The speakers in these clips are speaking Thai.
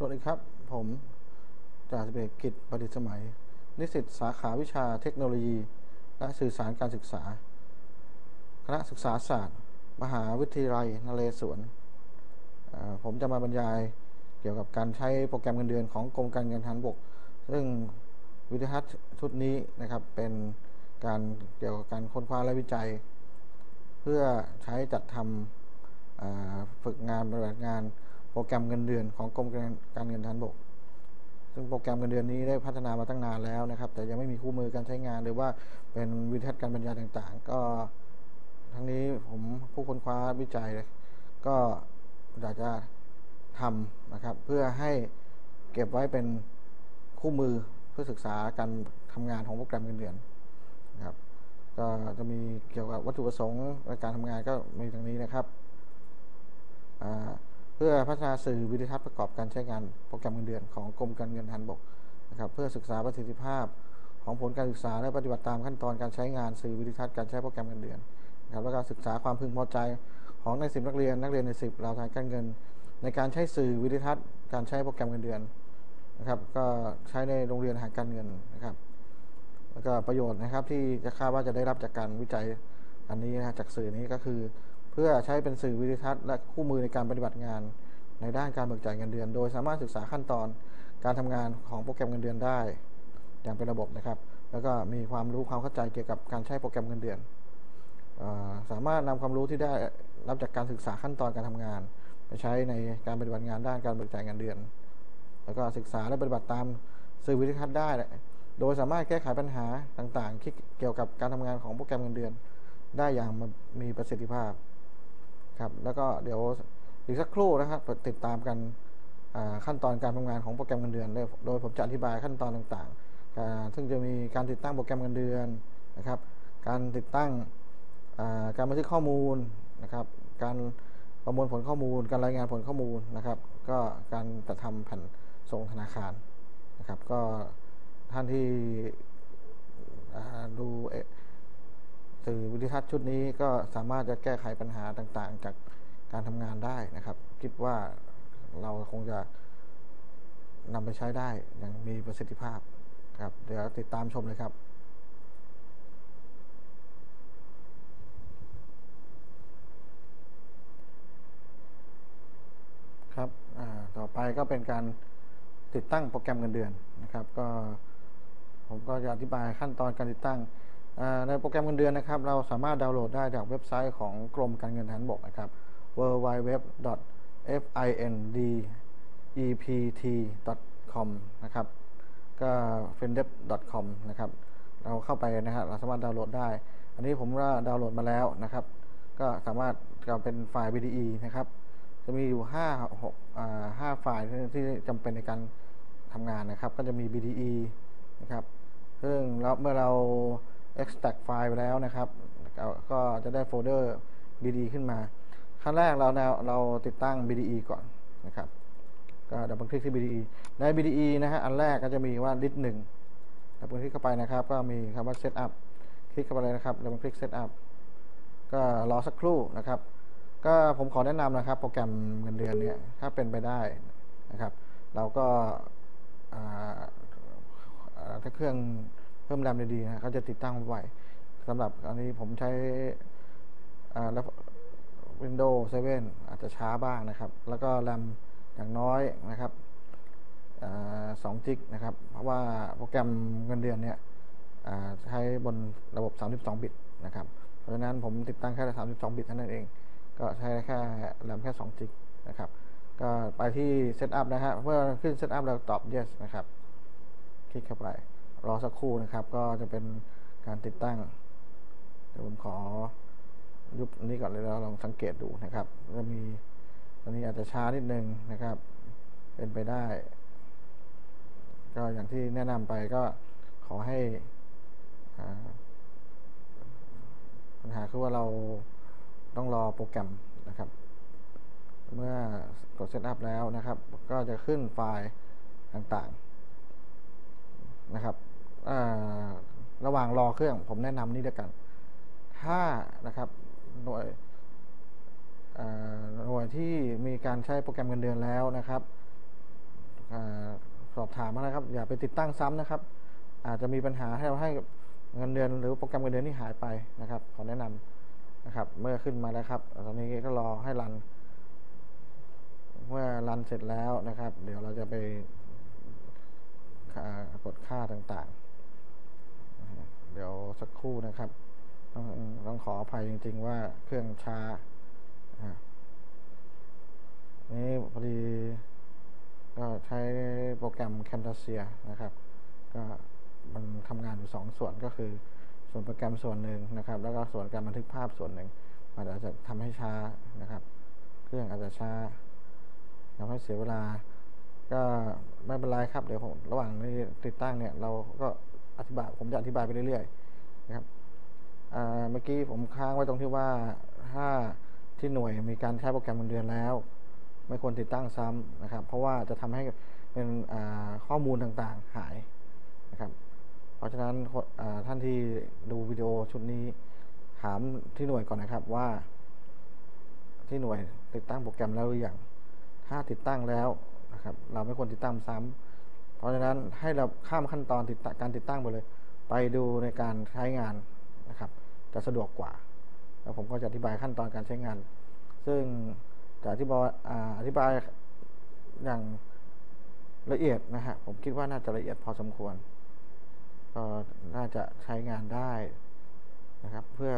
สวัสดีครับ ผมจ่าสิบเอกกิจประดิษฐ์สมัย นิสิตสาขาวิชาเทคโนโลยี และสื่อสารการศึกษา คณะศึกษาศาสตร์ มหาวิทยาลัยนเรศวรผมจะมาบรรยายเกี่ยวกับการใช้โปรแกรมเงินเดือนของกรมการเงินทหารบก ซึ่งวิทยาทัศน์ชุดนี้นะครับเป็นการเกี่ยวกับการค้นคว้าและวิจัย เพื่อใช้จัดทำฝึกงานปฏิบัติงาน โปรแกรมเงินเดือนของกรมการเงินทารบก ซึ่งโปรแกรมเงินเดือนนี้ได้พัฒนามาตั้งนานแล้วนะครับ แต่ยังไม่มีคู่มือการใช้งาน หรือว่าเป็นวิธีทัศน์การบรรยายต่างๆ ก็ทั้งนี้ผมผู้ค้นคว้าวิจัยก็อยากจะทำนะครับ เพื่อให้เก็บไว้เป็นคู่มือเพื่อศึกษาการทำงานของโปรแกรมเงินเดือนนะครับ ก็จะมีเกี่ยวกับวัตถุประสงค์ในการทำงานก็มีดังนี้นะครับอ่า เพื่อพัฒนาสื่อวิดีทัศน์ประกอบการใช้งานโปรแกรมเงินเดือนของกรมการเงินทหารบกนะครับเพื่อศึกษาประสิทธิภาพของผลการศึกษาและปฏิบัติตามขั้นตอนการใช้งานสื่อวิดีทัศน์การใช้โปรแกรมเงินเดือนนะครับแล้วก็ศึกษาความพึงพอใจของในสิบนักเรียนนักเรียนในสิบราวทางการเงิน ในการใช้สื่อวิดีทัศน์การใช้โปรแกรมเงินเดือนนะครับก็ใช้ในโรงเรียนทางการเงินนะครับแล้วก็ประโยชน์นะครับที่จะคาดว่าจะได้รับจากการวิจัยอันนี้นะจากสื่อนี้ก็คือ พื่อใช้เป็นสื่อวิดีทัศน์และคู่มือในการปฏิบัติงาน ในด้านการเบิกจ่ายเงินเดือน โดยสามารถศึกษาขั้นตอนการทำงานของโปรแกรมเงินเดือนได้ อย่างเป็นระบบนะครับ แล้วก็มีความรู้ความเข้าใจเกี่ยวกับการใช้โปรแกรมเงินเดือนออสามารถนำความรู้ที่ได้รับจากการศึกษาขั้นตอนการทำงาน ไปใช้ในการปฏิบัติงานด้านการเบิกจ่ายเงินเดือน แล้วก็ศึกษาและปฏิบัติตามสื่อวิดีทัศน์ได้ โดยสามารถแก้ไขปัญหาต่างๆที่เกี่ยวกับการทำงานของโปรแกรมเงินเดือน ได้อย่างมีประสิทธิภาพ ครับ แล้วก็เดี๋ยวอีกสักครู่นะครับติดตามกันขั้นตอนการทำงานของโปรแกรมเงินเดือน โดยผมจะอธิบายขั้นตอนต่างๆ ซึ่งจะมีการติดตั้งโปรแกรมเงินเดือนนะครับ การติดตั้งการบันทึกข้อมูลนะครับ การประมวลผลข้อมูล การรายงานผลข้อมูลนะครับ ก็การจัดทำแผ่นส่งธนาคารนะครับ ก็ท่านที่ดูเอ่อ สื่อวิดีทัศน์ชุดนี้ก็สามารถจะแก้ไขปัญหาต่างๆ จากการทำงานได้นะครับ คิดว่าเราคงจะนำไปใช้ได้อย่างมีประสิทธิภาพครับ เดี๋ยวติดตามชมเลยครับครับต่อไปก็เป็นการติดตั้งโปรแกรมเงินเดือนนะครับ ก็ผมก็จะอธิบายขั้นตอนการติดตั้ง ในโปรแกรมเงินเดือนนะครับ เราสามารถดาวน์โหลดได้จากเว็บไซต์ของกรมการเงินทหารบกนะครับ www.findept.com นะครับ ก็ f i n d e p c o m นะครับ เราเข้าไปนะครับ เราสามารถดาวน์โหลดได้ อันนี้ผมว่าดาวน์โหลดมาแล้วนะครับ ก็สามารถก็เป็นไฟล์ BDE นะครับ จะมีอยู่5 6า5ไฟล์ที่ที่จำเป็นในการทำงานนะครับ ก็จะมี BDE นะครับ ซึ่งเราเมื่อเรา extract ไฟล์ไปแล้วนะครับก็ก็จะได้โฟลเดอร์ BDE ขึ้นมา ขั้นแรกเราเราเราติดตั้ง BDE ก่อนนะครับก็ดับเบิลคลิกที่ BDE ใน BDE นะฮะอันแรกก็จะมีว่า list หนึ่งดับเบิลคลิกเข้าไปนะครับ ก็มีคำว่า setup คลิกเข้าไปเลยนะครับดับเบิลคลิก setup ก็รอสักครู่นะครับ ก็ผมขอแนะนำนะครับ โปรแกรมเงินเดือนเนี่ยถ้าเป็นไปได้นะครับ เราก็ถ้าเครื่อง เพิ่มแรมดีๆนะเขาจะติดตั้งไว้สำหรับอันนี้ผมใช้อ่าแล้ว Windows 7 อาจจะช้าบ้างนะครับ แล้วก็แรมอย่างน้อยนะครับสองจิกนะครับ เพราะว่าโปรแกรมเงินเดือนเนี่ยใช้บนระบบ 32 บิตนะครับ เพราะฉะนั้นผมติดตั้งแค่ 32 บิตเท่านั้นเอง ก็ใช้แค่แรมแค่2จิกนะครับ ก็ไปที่เซตอัพนะฮะเมื่อขึ้นเซตอัพเราตอบ yes นะครับ คลิกเข้าไป รอสักครู่นะครับ ก็จะเป็นการติดตั้ง เดี๋ยวผมขอยุบอันนี้ก่อนเลยแล้วลองสังเกตดูนะครับ จะมีตอนนี้อาจจะช้านิดนึงนะครับ เป็นไปได้ ก็อย่างที่แนะนำไปก็ขอให้ปัญหาคือว่าเราต้องรอโปรแกรมนะครับ เมื่อกดเซตอัพแล้วนะครับ ก็จะขึ้นไฟล์ต่างๆนะครับ ระหว่างรอเครื่อง ผมแนะนำนี่ด้วยกัน ถ้านะครับหน่วยหน่วยที่มีการใช้โปรแกรมเงินเดือนแล้วนะครับอสอบถามมานะครับ อย่าไปติดตั้งซ้ำนะครับ อาจจะมีปัญหาให้ให้เงินเดือนหรือโปรแกรมเงินเดือนที่หายไปนะครับ ขอแนะนำนะครับ เมื่อขึ้นมาแล้วครับ ตอนนี้ก็รอให้รัน เมื่อรันเสร็จแล้วนะครับ เดี๋ยวเราจะไปกดค่าต่างๆ เดี๋ยวสักครู่นะครับ ต้องต้องขออภัยจริง ๆ ว่าเครื่องช้านี่พอดีก็ใช้โปรแกรม Camtasia นะครับ ก็มันทำงานอยู่สองส่วนก็คือ ส่วนโปรแกรมส่วนหนึ่งนะครับ แล้วก็ส่วนการบันทึกภาพส่วนหนึ่งมันอาจจะทำให้ช้านะครับ เครื่องอาจจะช้าทำให้เสียเวลา ก็ไม่เป็นไรครับ เดี๋ยวผมระหว่างนี้ติดตั้งเนี่ย เราก็ อธิบายผมจะอธิบายไปเรื่อยๆนะครับเมื่อกี้ผมค้างไว้ตรงที่ว่าถ้าที่หน่วยมีการใช้โปรแกรมเงินเดือนแล้ว ไม่ควรติดตั้งซ้ำนะครับ เพราะว่าจะทำให้เป็นข้อมูลต่างๆหายนะครับ เพราะฉะนั้นท่านที่ดูวิดีโอชุดนี้ถามที่หน่วยก่อนนะครับว่า ที่หน่วยติดตั้งโปรแกรมแล้วหรือยังถ้าติดตั้งแล้วนะครับ เราไม่ควรติดตั้งซ้ำ เพราะฉะนั้นให้เราข้ามขั้นตอนติดการติดตั้งไปเลย ไปดูในการใช้งานนะครับ จะสะดวกกว่า แล้วผมก็จะอธิบายขั้นตอนการใช้งาน ซึ่งจะอธิบายอ่าอธิบายอย่างละเอียดนะฮะผมคิดว่าน่าจะละเอียดพอสมควรก็น่าจะใช้งานได้นะครับ เพื่อ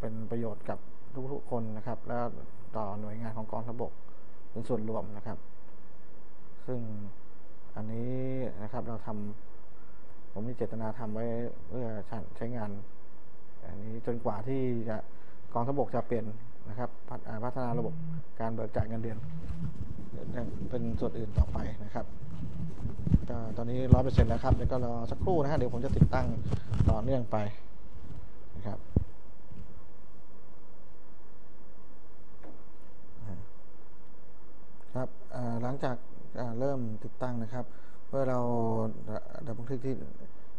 เป็นประโยชน์กับทุกๆคนนะครับ แล้วต่อหน่วยงานของกองทัพบกเป็นส่วนรวมนะครับ ซึ่ง อันนี้นะครับเราทำผมมีเจตนาทำไว้เพื่อใช้งาน อันนี้จนกว่าที่จะกองทัพบกจะเปลี่ยนนะครับพัฒอ่าพัฒนาระบบการเบิกจ่ายเงินเดือนเป็นส่วนอื่นต่อไปนะครับตอนนี้ร้อยเปอร์เซ็นต์แล้วครับเดี๋ยวก็รอสักครู่นะฮะเดี๋ยวผมจะติดตั้งต่อเนื่องไปนะครับครับหลังจาก เริ่มติดตั้งนะครับ เมื่อเราดับเบิลคลิกที่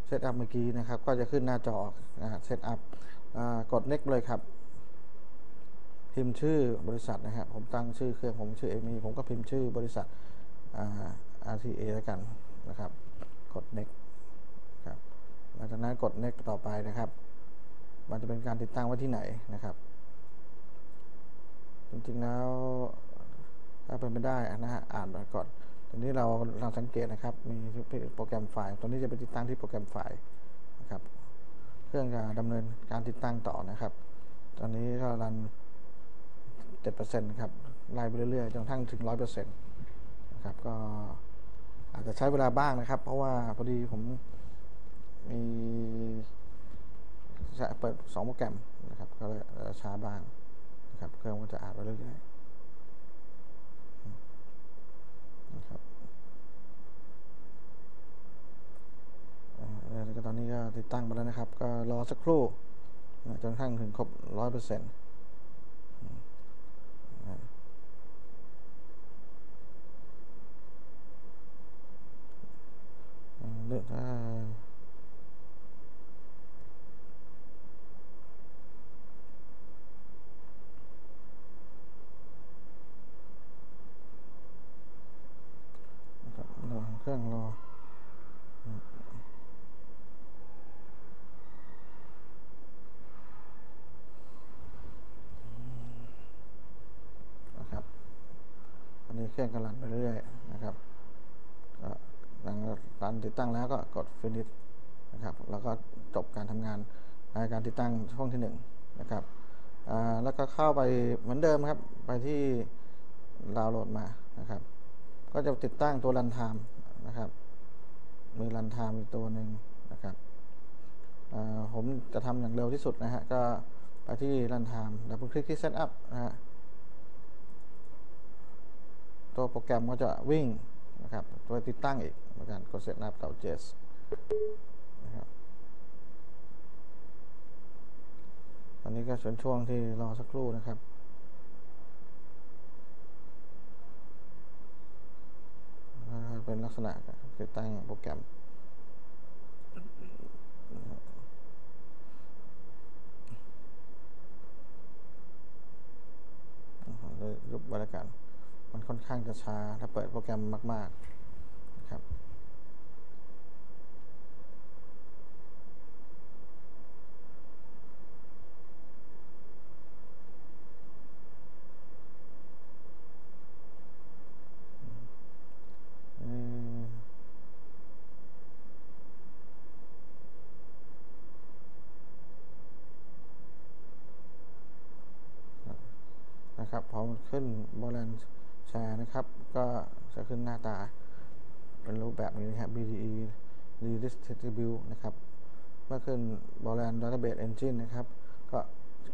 เซตอัพเมื่อกี้นะครับ ก็จะขึ้นหน้าจอเซตอัพกด next เลยครับ พิมพ์ชื่อบริษัทนะครับ ผมตั้งชื่อเครื่องผมชื่อเอมีผมก็พิมพ์ชื่อบริษัท RTA แล้วกันนะครับ กด next ครับหลังจากนั้นกด next ต่อไปนะครับ มันจะเป็นการติดตั้งไว้ที่ไหนนะครับจริงๆแล้วถ้าเป็นไปได้นะฮะอ่านไปก่อน ตอนนี้เราเราสังเกตนะครับ มีโปรแกรมไฟล์ตอนนี้จะไปติดตั้งที่โปรแกรมไฟล์นะครับ เครื่องจะดำเนินการติดตั้งต่อนะครับ ตอนนี้ก็รันเจ็ดเปอร์เซ็นต์ครับ ไล่ไปเรื่อยๆ จนทั่งถึงร้อยเปอร์เซ็นต์นะครับ ก็อาจจะใช้เวลาบ้างนะครับ เพราะว่าพอดีผมมีเปิดสองโปรแกรมนะครับ ก็เลยช้าบ้างนะครับ เครื่องก็จะอ่านไปเรื่อยๆ นะครับแล้วก็ตอนนี้ก็ติดตั้งมาแล้วนะครับ ก็รอสักครู่จนกระทั่งถึงครบร้อยเปอร์เซ็นต์เลือกถ้าระหว่างเครื่องรอ นะครับอันนี้ เครื่องกำลังไปเรื่อยๆนะครับหลังรันติดตั้งแล้วก็กด finish นะครับแล้วก็จบการทำงานในการติดตั้งช่องที่1นงนะครับแล้วก็เข้าไปเหมือนเดิมครับ ไปที่ดาวน์โหลดมานะครับ ก็จะติดตั้งตัวรันไทม์นะครับมีรันไทม์อีกตัวหนึ่งนะครับผมจะทำอย่างเร็วที่สุดนะฮะก็ไปที่รันไทม์ดับเบิลคลิกที่ Setup นะฮะ ตัวโปรแกรมก็จะวิ่งนะครับตัวติดตั้งอีกเหมือนกันกดเซตนับเก่าเจสนะครับตอนนี้ก็ส่วนช่วงที่รอสักครู่นะครับเป็นลักษณะติดตั้งโปรแกรมเลยยุบบริการ มันค่อน ข้างจะช้า ถ้าเปิดโปรแกรมมาก ๆ นะครับ นะครับพอมันขึ้นบอลน แชร์นะครับ ก็จะขึ้นหน้าตา เป็นรูปแบบนี้นะครับ BDE Redistribute นะครับ เมื่อขึ้นบอลน Database Engine นะครับ ก็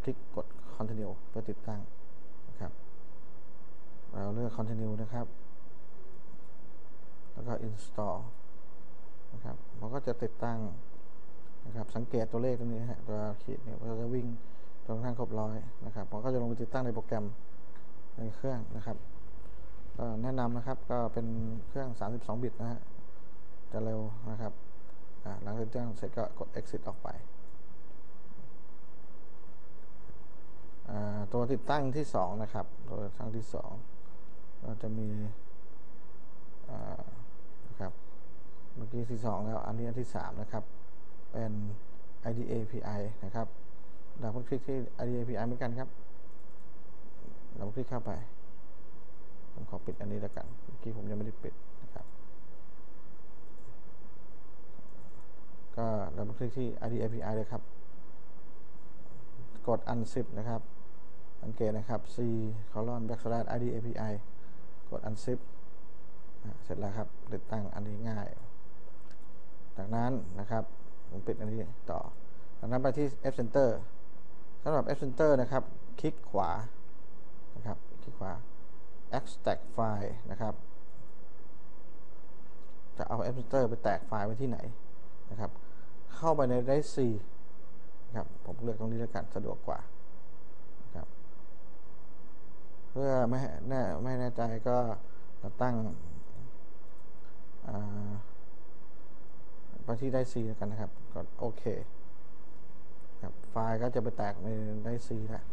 คลิกกด Continue เพื่อติดตั้งนะครับ เราเลือก Continue นะครับ แล้วก็ install นะครับ มันก็จะติดตั้งนะครับ สังเกตตัวเลขตรงนี้ฮะ ตัวขีดเนี่ยมันจะวิ่งจนกระทั่งครบร้อยนะครับมันก็จะลงไปติดตั้งในโปรแกรมในเครื่องนะครับ ก็แนะนำนะครับก็เป็นเครื่อง 32 บิตนะฮะจะเร็วนะครับหลังจากติดตั้งเสร็จก็กด exit ออกไปตัวติดตั้งที่ 2 นะครับ ตัวติดตั้งที่ 2 ก็จะมีนะครับเมื่อกี้ที่สองแล้ว อันนี้อันที่สามนะครับ เป็น IDA API นะครับดับเบิลคลิกที่ IDA API เหมือนกันครับดับเบิลคลิกเข้าไป ผมขอปิดอันนี้แล้วกันเมื่อกี้ผมยังไม่ได้ปิดนะครับ ก็ดับเบิลคลิกที่ id api เลยครับ กด unzip นะครับสังเกตนะครับ c colon backslash id api กด unzip เสร็จแล้วครับติดตั้งอันนี้ง่าย จากนั้นนะครับ ผมปิดอันนี้ต่อ จากนั้นไปที่ F Center สำหรับ F Center นะครับ คลิกขวานะครับ คลิกขวา extract file นะครับ จะเอา F Center ไปแตกไฟล์ไว้ที่ไหนนะครับ เข้าไปใน Drive C นะครับ ผมเลือกตรงนี้แล้วกันสะดวกกว่านะครับ เพื่อไม่แน่ไม่แน่ใจก็ตั้งไปที่ได้ C แล้วกันนะครับ กดโอเคครับไฟล์ก็จะไปแตกในได้ C แล้ว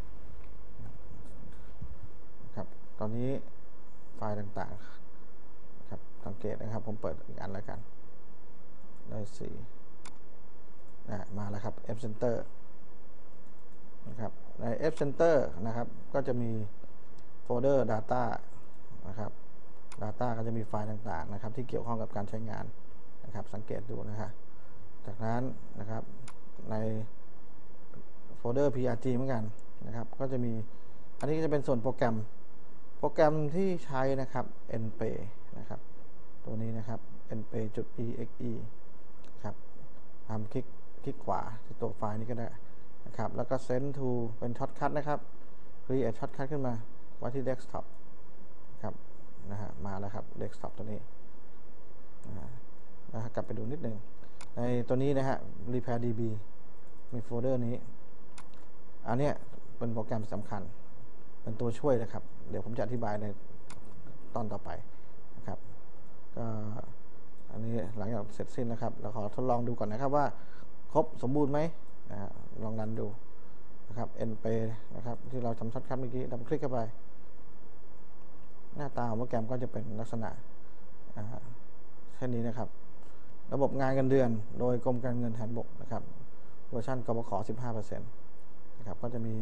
ตอนนี้ไฟล์ต่างๆครับสังเกตนะครับ ผมเปิดอีกอันแล้วกันได้ C นะมาแล้วครับ F Center นะครับใน F Center นะครับก็จะมีโฟลเดอร์ Data นะครับ Data ก็จะมีไฟล์ต่างๆนะครับ ที่เกี่ยวข้องกับการใช้งานนะครับ สังเกตดูนะครับจากนั้นนะครับในโฟลเดอร์ PRG เหมือนกันนะครับ ก็จะมีอันนี้จะเป็นส่วนโปรแกรม รแกรมที่ใช้นะครับ npay นะครับ ตัวนี้นะครับ npay.exe ครับทำคลิกคลิกขวาที่ตัวไฟล์นี้ก็ได้นะครับ แล้วก็ send to เป็นช็อตคัทนะครับ create ช็อตคัทขึ้นมาไว้ที่ desktop ครับนะฮะมาแล้วครับ desktop ตัวนี้นะฮะกลับไปดูนิดหนึ่งในตัวนี้นะฮะ repair db มีโฟลเดอร์นี้ อันเนี้ยเป็นโปรแกรมสำคัญ เป็นตัวช่วยนะครับ เดี๋ยวผมจะอธิบายในตอนต่อไปนะครับก็อันนี้หลังจากเสร็จสิ้นนะครับ เราขอทดลองดูก่อนนะครับว่า ครบสมบูรณ์ไหมนะลองรันดูนะครับ np นะครับที่เราทำช็อตคัทเมื่อกี้ดับคลิกเข้าไป หน้าตาของโปรแกรมก็จะเป็นลักษณะเช่นนี้นะครับ ระบบงานเงินเดือน โดยกรมการเงินแทนบกนะครับเวอร์ชันกบข15%นะครับก็จะมี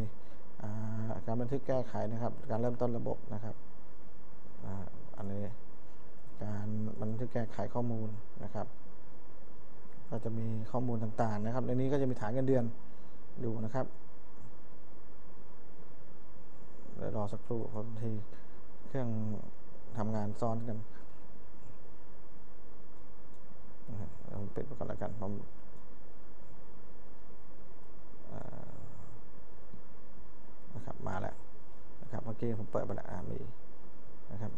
การบันทึกแก้ไขนะครับ การเริ่มต้นระบบนะครับอันนี้การบันทึกแก้ไขข้อมูลนะครับ ก็จะมีข้อมูลต่างๆนะครับ ในนี้ก็จะมีฐานเงินเดือนดูนะครับเดี๋ยวรอสักครู่บางทีเครื่องทำงานซ้อนกันเราปิดไปก่อนแล้วกันผม นะครับมาแล้วนะครับเมื่อกี้ผมเปิดไปแล้วมีนะครับ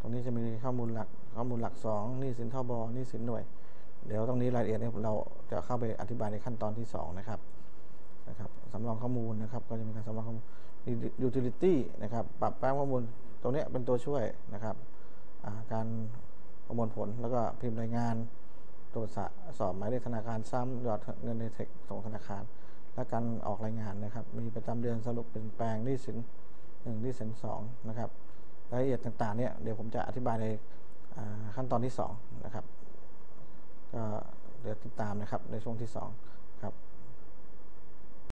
ตรงนี้จะมีข้อมูลหลักข้อมูลหลักสองนี่สินท่อบอนี่สินหน่วย เดี๋ยวตรงนี้รายละเอียดเนี่ยเราจะเข้าไปอธิบายในขั้นตอนที่ 2 นะครับนะครับสำรองข้อมูลนะครับก็จะมีการสำรองข้อมูล utility นะครับปรับแปลงข้อมูลตรงนี้เป็นตัวช่วยนะครับการประมวลผลแล้วก็พิมพ์รายงานตรวจสอบหมายเลขธนาคารซ้ำยอดเงินในเทคส่งธนาคาร และการออกรายงานนะครับ มีประจำเดือนสรุปเป็นแปลงหนี้สินหนึ่งหนี้สินสองนะครับรายละเอียดต่างๆเนี่ยเดี๋ยวผมจะอธิบายในขั้นตอนที่2นะครับก็เดี๋ยวติดตามนะครับในช่วงที่2ครับ